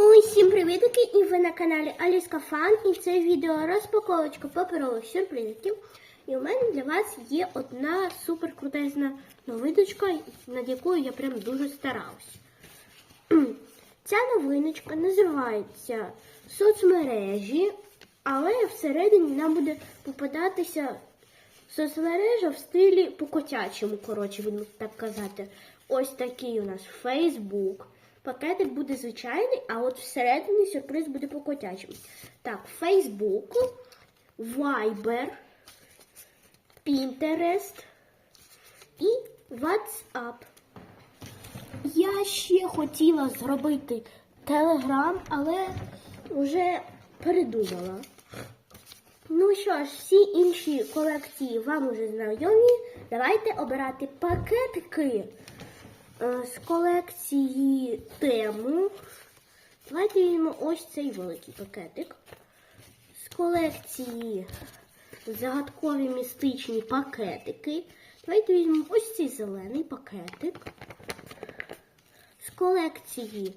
Ой, всім привітки! І ви на каналі Аліска Фан. І це відео розпаковочка паперових сюрпризиків. І у мене для вас є одна супер крутезна новиночка, над якою я прям дуже старалась. Ця новиночка називається соцмережі, але всередині нам буде попадатися соцмережа в стилі по-котячому, коротше, будемо так казати. Ось такий у нас Facebook. Пакетик буде звичайний, а от всередині сюрприз буде по-котячому. Так, Facebook, Viber, Pinterest і WhatsApp. Я ще хотіла зробити Telegram, але вже передумала. Ну що ж, всі інші колекції вам уже знайомі. Давайте обирати пакетики з колекції тему. Давайте візьмемо ось цей великий пакетик. З колекції загадкові містичні пакетики. Давайте візьмемо ось цей зелений пакетик. З колекції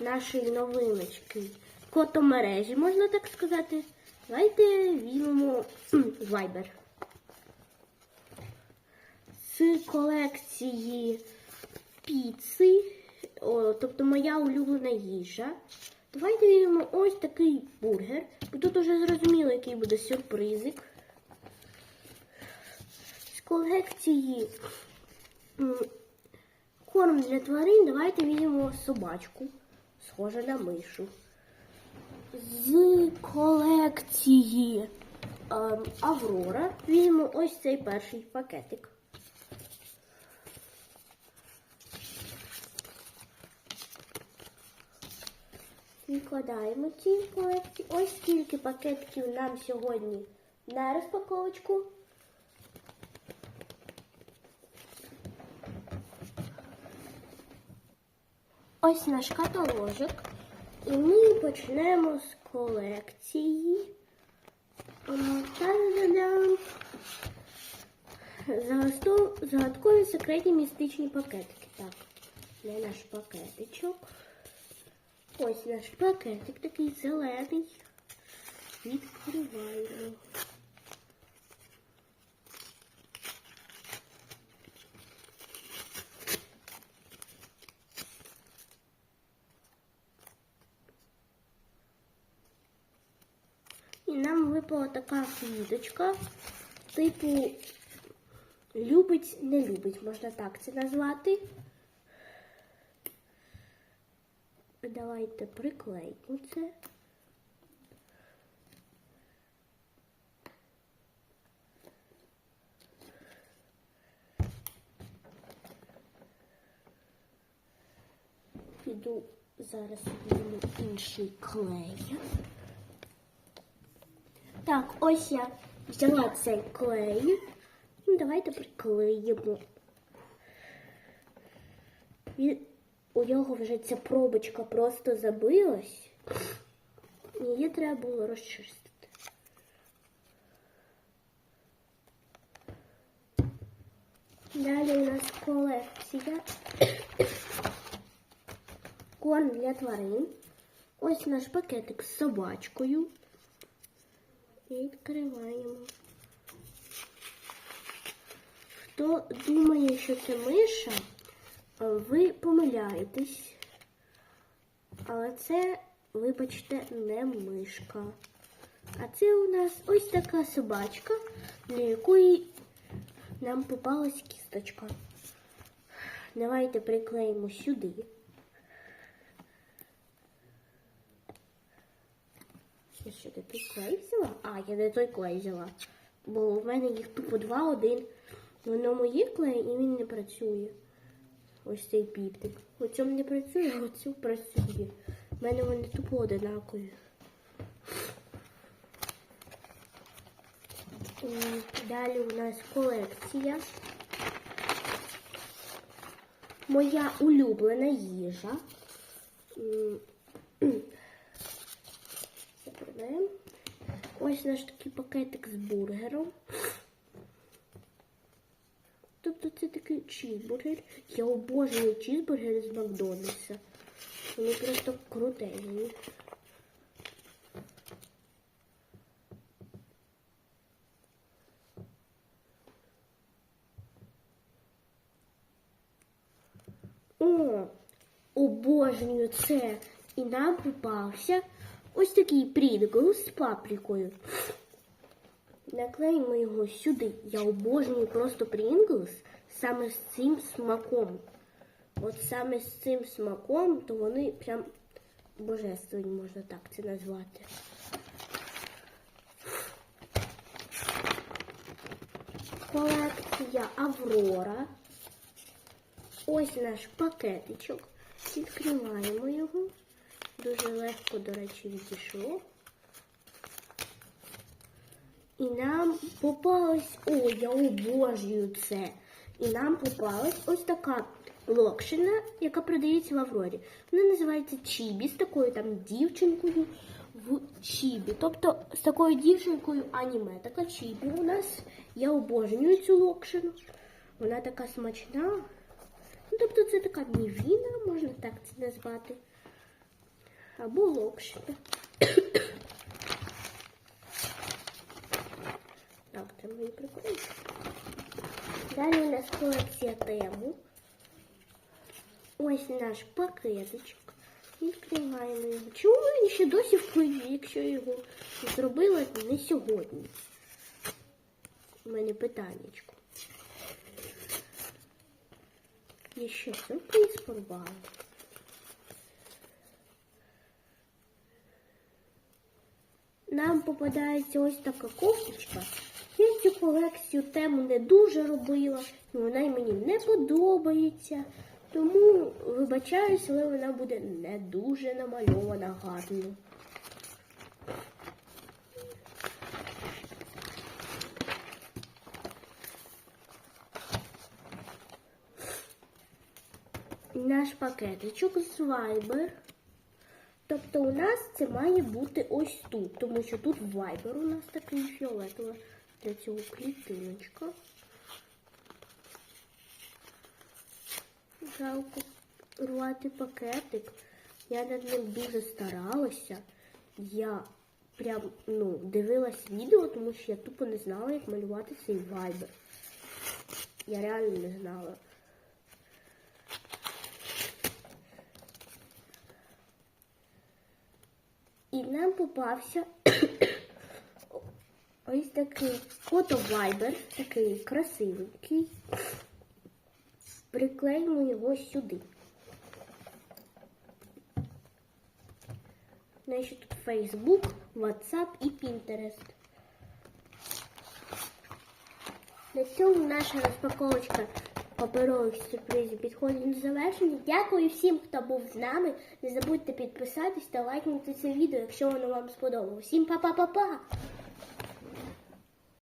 нашої новиночки котомережі, можна так сказати. Давайте візьмемо Viber. З колекції піци, о, тобто моя улюблена їжа. Давайте візьмемо ось такий бургер. І тут уже зрозуміло, який буде сюрпризик. З колекції корм для тварин. Давайте візьмемо собачку, схоже на мишу. З колекції ем, Аврора візьмемо ось цей перший пакетик. Відкладаємо ці колекції. Ось стільки пакетиків нам сьогодні на розпаковочку. Ось наш каталожок. І ми почнемо з колекції. Загадкові секретні містичні пакетики. Так, де наш пакетичок. Ось наш пакетик такий зелений. Відкриваємо. І нам випала така квіточка, типу любить, не любить, можна так це назвати. Давайте приклеїмо це. Піду зараз візьму інший клей. Так, ось я взяла цей клей. Ну, давайте приклеїмо. У нього вже ця пробочка просто забилась. Її треба було розчистити. Далі у нас колекція. Корм для тварин. Ось наш пакетик з собачкою. Відкриваємо. Хто думає, що це миша, ви помиляєтесь. Але це, вибачте, не мишка. А це у нас ось така собачка, для якої нам попалась кісточка. Давайте приклеїмо сюди. Я що, ти клей взяла? А, я не той клей взяла. Бо в мене їх тупо два, один. В одному є клей і він не працює. Ось цей піптик. У цьому не працює, а у цьому працює. В мене вони тупо одинакові. Далі у нас колекція. Моя улюблена їжа. Ось наш такий пакетик з бургером. Тобто це такий чізбургер. Я обожнюю чізбургери з Макдональдса. Вони просто крутезні. О, обожнюю це. І нам попався ось такий прінгл з паприкою. Наклеїмо його сюди. Я обожнюю просто Pringles саме з цим смаком. От саме з цим смаком, то вони прям божественні, можна так це назвати. Колекція Аврора. Ось наш пакетичок. Відкриваємо його. Дуже легко, до речі, відійшло. І нам попалась, о, я обожнюю це. І нам попалась ось така локшина, яка продається в Аврорі. Вона називається Чібі, з такою там дівчинкою в Чібі. Тобто з такою дівчинкою аніме. Така Чібі у нас. Я обожнюю цю локшину. Вона така смачна. Ну, тобто це така мівіна, можна так це назвати. Або локшина. Так, це мої приколи. Далі у нас колекція тему. Ось наш пакетичок. Відкриваємо його. Чому він ще досі в книзі, якщо його зробила не сьогодні? У мене питаннячко. І ще сюрприз порвали. Нам попадається ось така кофточка. Я цю колекцію тему не дуже робила, і вона й мені не подобається. Тому вибачаюсь, але вона буде не дуже намальована гарно. Наш пакетичок з Viber. Тобто у нас це має бути ось тут, тому що тут Viber у нас такий фіолетовий для цього клітиночка. Жалко рвати пакетик. Я над ним дуже старалася. Я прям ну, дивилась відео, тому що я тупо не знала, як малювати цей Viber. Я реально не знала. І нам попався ось такий фото-вайбер, такий красивенький. Приклеїмо його сюди. Значить, тут Facebook, WhatsApp і Pinterest. На цьому наша розпаковочка паперових сюрпризів підходить до завершення. Дякую всім, хто був з нами. Не забудьте підписатись та лайкнути це відео, якщо воно вам сподобалось. Всім па-па-па-па!